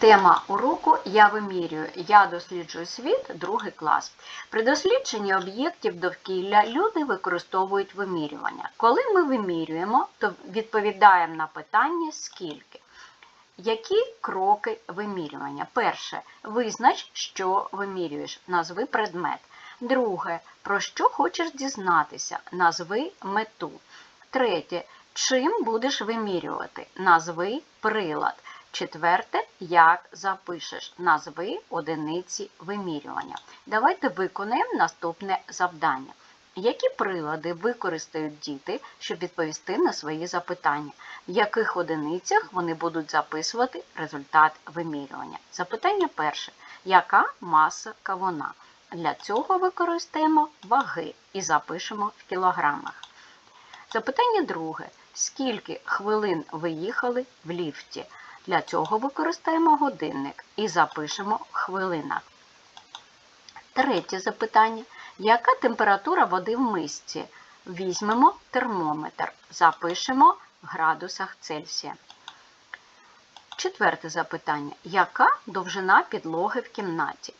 Тема уроку Я вимірюю. Я досліджую світ, другий клас. При дослідженні об'єктів довкілля люди використовують вимірювання. Коли ми вимірюємо, то відповідаємо на питання скільки. Які кроки вимірювання? Перше. Визнач, що вимірюєш. Назви предмет. Друге. Про що хочеш дізнатися? Назви мету. Третє. Чим будеш вимірювати? Назви прилад. Четверте, як запишеш? Назви одиниці вимірювання. Давайте виконаємо наступне завдання. Які прилади використають діти, щоб відповісти на свої запитання? В яких одиницях вони будуть записувати результат вимірювання? Запитання перше. Яка маса кавуна? Для цього використаємо ваги і запишемо в кілограмах. Запитання друге. Скільки хвилин ви їхали в ліфті? Для цього використаємо годинник і запишемо в хвилинах. Третє запитання. Яка температура води в мисці? Візьмемо термометр, запишемо в градусах Цельсія. Четверте запитання. Яка довжина підлоги в кімнаті?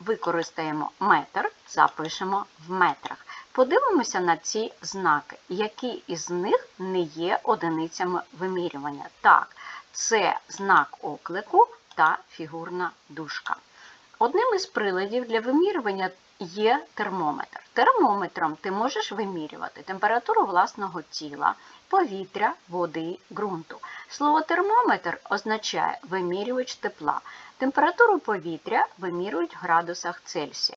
Використаємо метр, запишемо в метрах. Подивимося на ці знаки, які із них не є одиницями вимірювання. Так, це знак оклику та фігурна дужка. Одним із приладів для вимірювання є термометр. Термометром ти можеш вимірювати температуру власного тіла, повітря, води, ґрунту. Слово термометр означає вимірювач тепла. Температуру повітря вимірюють в градусах Цельсія.